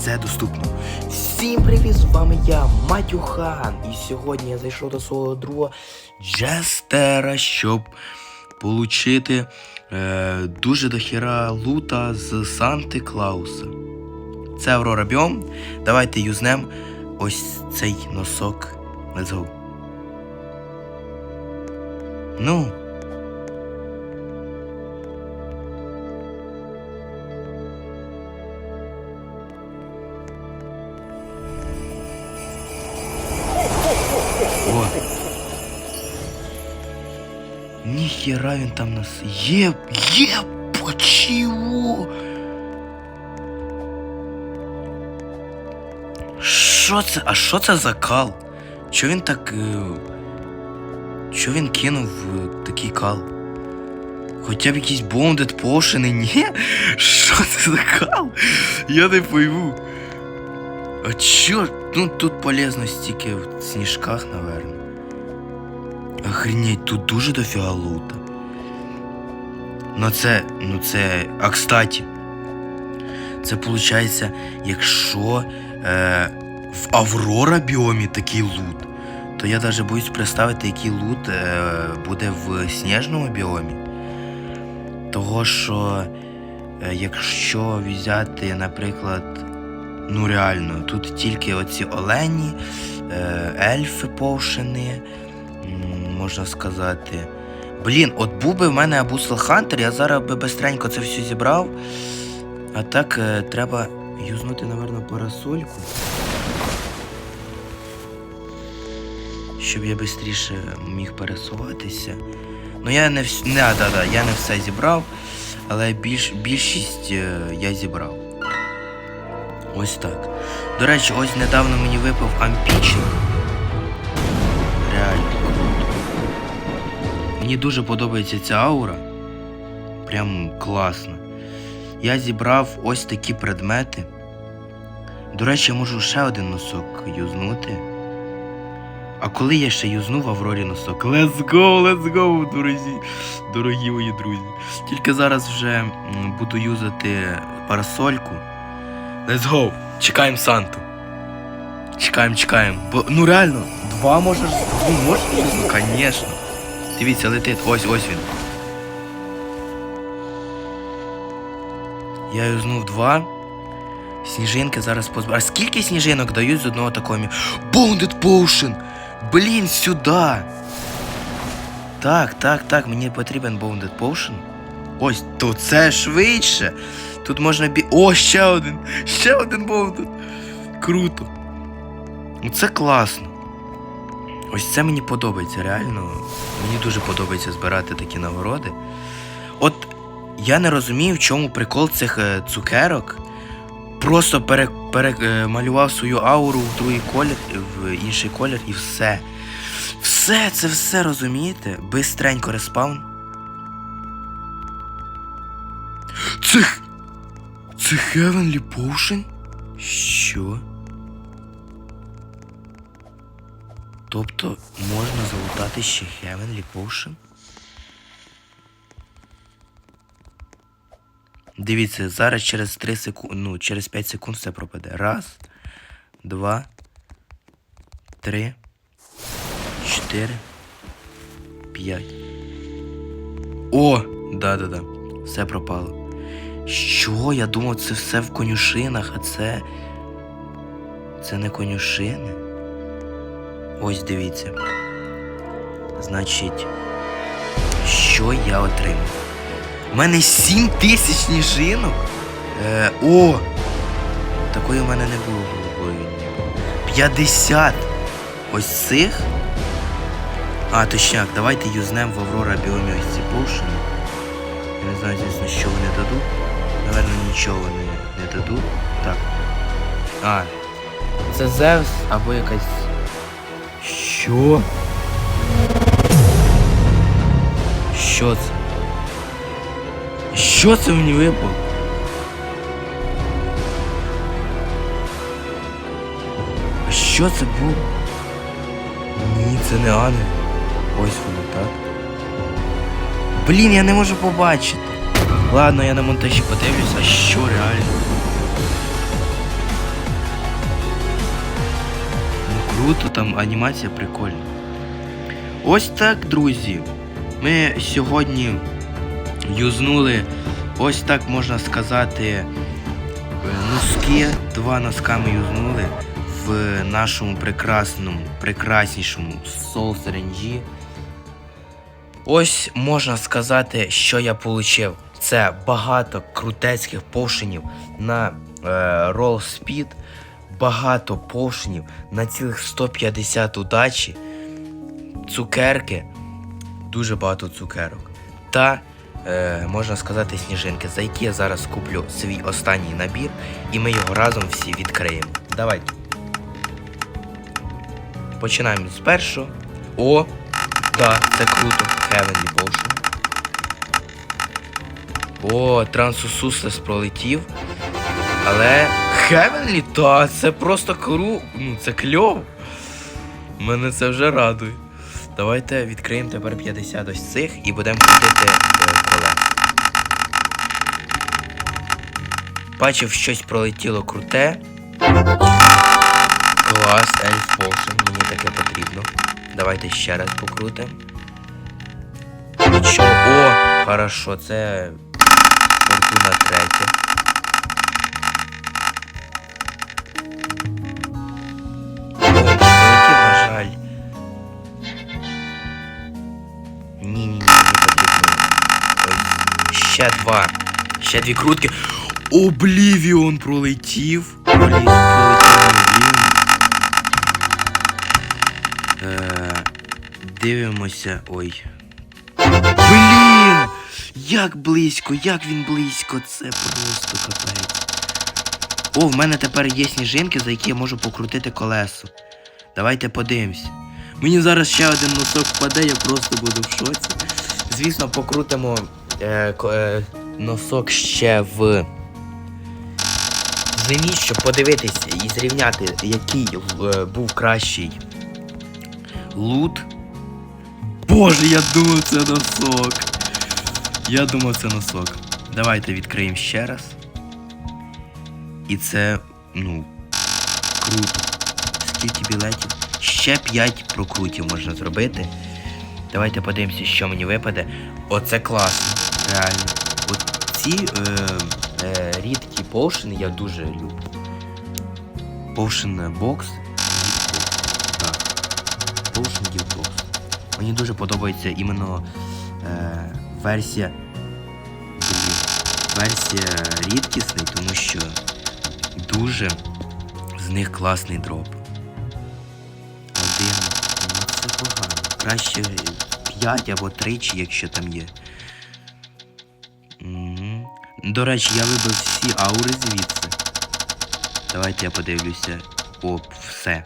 це доступно. Всім привіт, з вами я, Матюхан. І сьогодні я зайшов до свого друга Джестера, щоб получити е, дуже дохіра лута з Санти Клауса. Це Аврора Біом. Давайте юзнем ось цей носок. Let's go. Ну. Ніхера він там нас. Є. Є. Почему? Що це? А що це за кал? Чо він так. е, Чо він кинув е, такий кал? Хоча б якісь бондед пошини, ні? Що це за кал? Я не пойму. А чо? Ну тут полезность тільки в сніжках, наверно. Охренеть, тут дуже дофіга лута. Ну це. Ну це. А кстати. Це виходить, якщо е, в Аврора біомі такий лут, то я навіть боюсь представити, який лут е, буде в сніжному біомі. Того що, е, якщо взяти, наприклад, ну реально, тут тільки оці олені, е, ельфи повшини, можна сказати. Блін, от був би в мене Абусел Хантер, я зараз би бистренько це все зібрав. А так е, треба юзнути, напевно, парасольку. Щоб я швидше міг пересуватися. Ну я не вс... не, да, да, я не все зібрав, але більш... більшість е, я зібрав. Ось так. До речі, ось недавно мені випав ампічник. Реально. Мені дуже подобається ця аура. Прям класно. Я зібрав ось такі предмети. До речі, я можу ще один носок юзнути. А коли я ще юзнув Аврорі носок? Let's go, let's go, дорогі, дорогі мої друзі. Тільки зараз вже буду юзати парасольку. Let's go! Чекаємо Санту. Чекаємо, чекаємо. Бо, ну реально, два можеш. Ну можеш? Звісно. Дивіться, летить. Ось, ось він. Я юзнув два. Сніжинки зараз позбираю. А скільки сніжинок дають з одного такого мі... Bounded Potion! Блін, сюди! Так, так, так, мені потрібен Bounded Potion. Ось, то це швидше. Тут можна бі. О, ще один! Ще один Bounded! Круто. Ну це класно. Ось це мені подобається, реально. Мені дуже подобається збирати такі нагороди. От я не розумію, в чому прикол цих е, цукерок. Просто пере, перемалював свою ауру в другий колір, в інший колір і все. Все, це все розумієте? Бистренько респаун. Це. Це Heavenly Potion? Що? Тобто можна залутати ще Heavenly Potion? Дивіться, зараз через 3 секунди, ну, через 5 секунд все пропаде. Раз, два, три, чотири, п'ять. О! Да-да-да. Все пропало. Що? Я думав, це все в конюшинах, а це. Це не конюшини. Ось дивіться. Значить, що я отримав? У мене 7 тисяч сніжинок. Е, о! Такої в мене не було голубої. 50 ось цих. А, точняк, давайте юзнем в Аврора Біомі ось ці поушени. Я не знаю, звісно, що вони дадуть. Наверно, нічого вони не дадуть. Так. А. Це Зевс або якась. Що? Що це? Що це мені випало? А що це було? Ні, це не Ани. Ось воно, так? Блін, я не можу побачити. Ладно, я на монтажі подивлюсь, а що реально? Круто, там анімація прикольна. Ось так, друзі. Ми сьогодні юзнули, ось так можна сказати, е, носки. Два носка ми юзнули в нашому прекрасному, прекраснішому RNG. Ось можна сказати, що я отримав. Це багато крутецьких повшенів на е, Roll Speed, багато повшенів на цілих 150 удачі, цукерки, дуже багато цукерок. Та, е, можна сказати, сніжинки, за які я зараз куплю свій останній набір, і ми його разом всі відкриємо. Давайте. Починаємо з першого. О, так, це круто. Heavenly Potion. О, Трансусуслес пролетів. Але. Heavenly, та це просто кру. Ну, це кльово. Мене це вже радує. Давайте відкриємо тепер 50 ось цих і будемо крутити е, коле. Бачив, щось пролетіло круте. Клас, Elf Potion, мені таке потрібно. Давайте ще раз покрутимо. Нічого. О, хорошо, це фортуна третя. Ще два. Ще дві крутки. Облівіон пролетів. Е, дивимося. Ой. Блін! Як близько, як він близько, це просто капець. О, в мене тепер є сніжинки, за які я можу покрутити колесо. Давайте подивимось. Мені зараз ще один носок впаде, я просто буду в шоці. Звісно, покрутимо е, е, носок ще в зимі, щоб подивитись і зрівняти, який е, був кращий лут. Боже, я думав, це носок. Я думав, це носок. Давайте відкриємо ще раз. І це, ну, круто. Скільки білетів? Ще 5 прокрутів можна зробити. Давайте подивимося, що мені випаде. Оце класно, реально. От ці е, е, рідкі повшини я дуже люблю. Повшин бокс. Так. Gift Box. Мені дуже подобається іменно е, версія. Версія рідкісний, тому що дуже з них класний дроп. Один. Ну це погано. Краще 5 або 3, якщо там є. До речі, я вибив всі аури звідси. Давайте я подивлюся. О, все.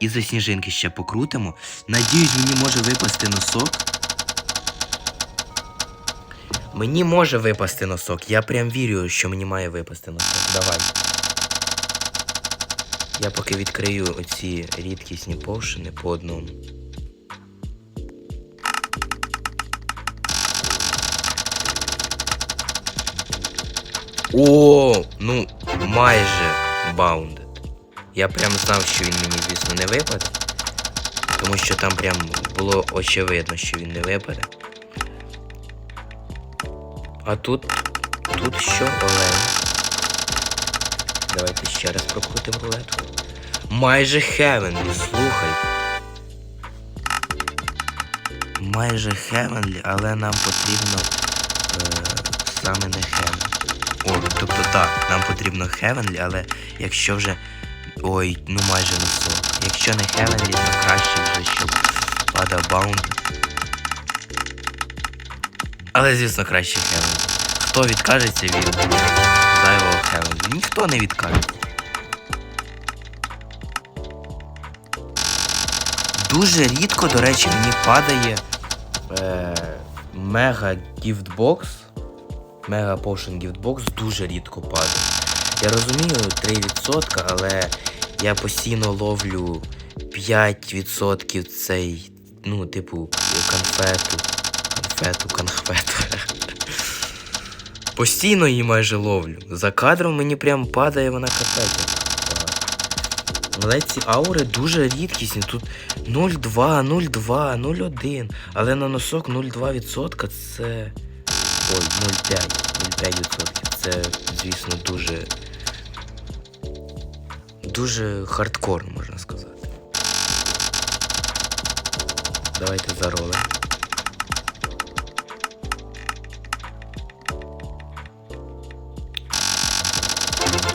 І за сніжинки ще покрутимо. Надіюсь, мені може випасти носок. Мені може випасти носок. Я прям вірю, що мені має випасти носок. Давай. Я поки відкрию оці рідкісні повшини по одному. О, ну майже баундед. Я прям знав, що він мені, звісно, не випаде. Тому що там прям було очевидно, що він не випаде. А тут. Тут що Олень? Давайте ще раз прокрутимо рулетку. Майже Хевенлі, слухай. Майже Хевенлі, але нам потрібно е, саме не Хевенлі. О, тобто так, нам потрібно Хевенлі, але якщо вже. Ой, ну майже носок. Якщо не Хевенлі, то краще вже, щоб падав баунд. Але, звісно, краще Хевенлі. Хто відкажеться від зайвого Хевенлі? Ніхто не відкажеться. Дуже рідко, до речі, мені падає е, мега гіфтбокс. Мега Potion гіфтбокс дуже рідко падає. Я розумію 3%, але я постійно ловлю 5% цей, ну, типу, конфету. Конфету, конфету. Постійно її майже ловлю. За кадром мені прям падає вона капець. Але ці аури дуже рідкісні. Тут 0,2, 0,2, 0,1. Але на носок 0,2% це. Ой, 0,5. 0,5%. Це, звісно, дуже. Дуже хардкор, можна сказати. Давайте заролимо.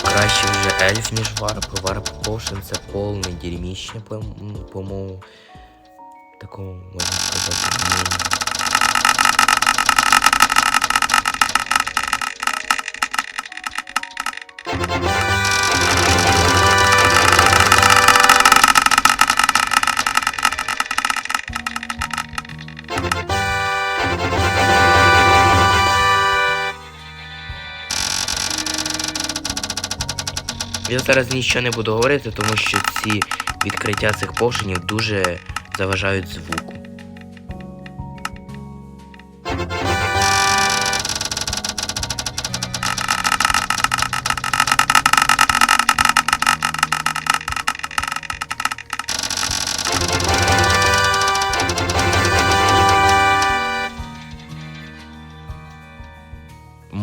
Краще вже ельф, ніж варп. Варп Potion це повне дерьміще, по- м, по-моєму. Такому можна сказати. Я зараз нічого не буду говорити, тому що ці відкриття цих повшенів дуже заважають звуку.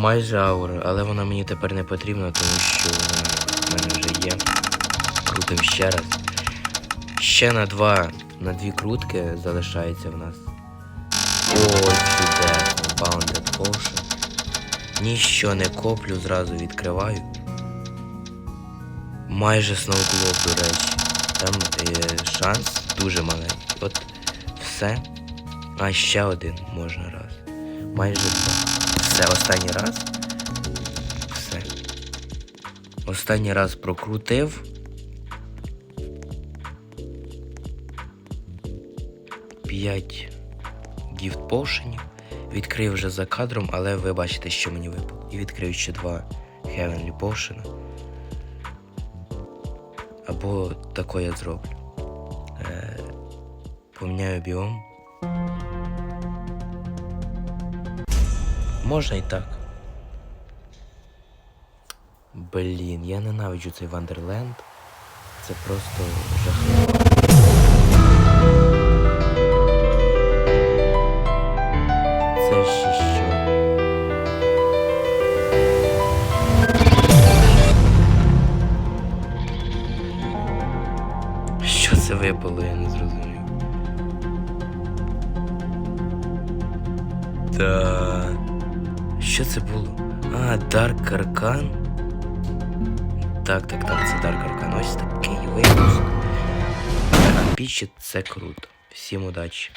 Майже аура, але вона мені тепер не потрібна, тому що в мене вже є. Крутим ще раз. Ще на два, на дві крутки залишається в нас. Ой, чудесно, Bounded Potion. Ніщо не коплю, зразу відкриваю. Майже сноуклоп, до речі. Там е, шанс дуже маленький. От все. А ще один можна раз. Майже два. Все, останній раз. Все. Останній раз прокрутив. П'ять гіфт пошенів. Відкрив вже за кадром, але ви бачите, що мені випало. І відкрив ще два Heavenly Potion. Або тако я зроблю. Е, поміняю біом. Можна і так. Блін, я ненавиджу цей Вандерленд. Це просто жахливо. Це що? Це випало, я не зрозумів. Та. Що це було? А, Dark Аркан. Так, так, так, це Dark Аркан. Ось такий випуск. Пічі це круто. Всім удачі.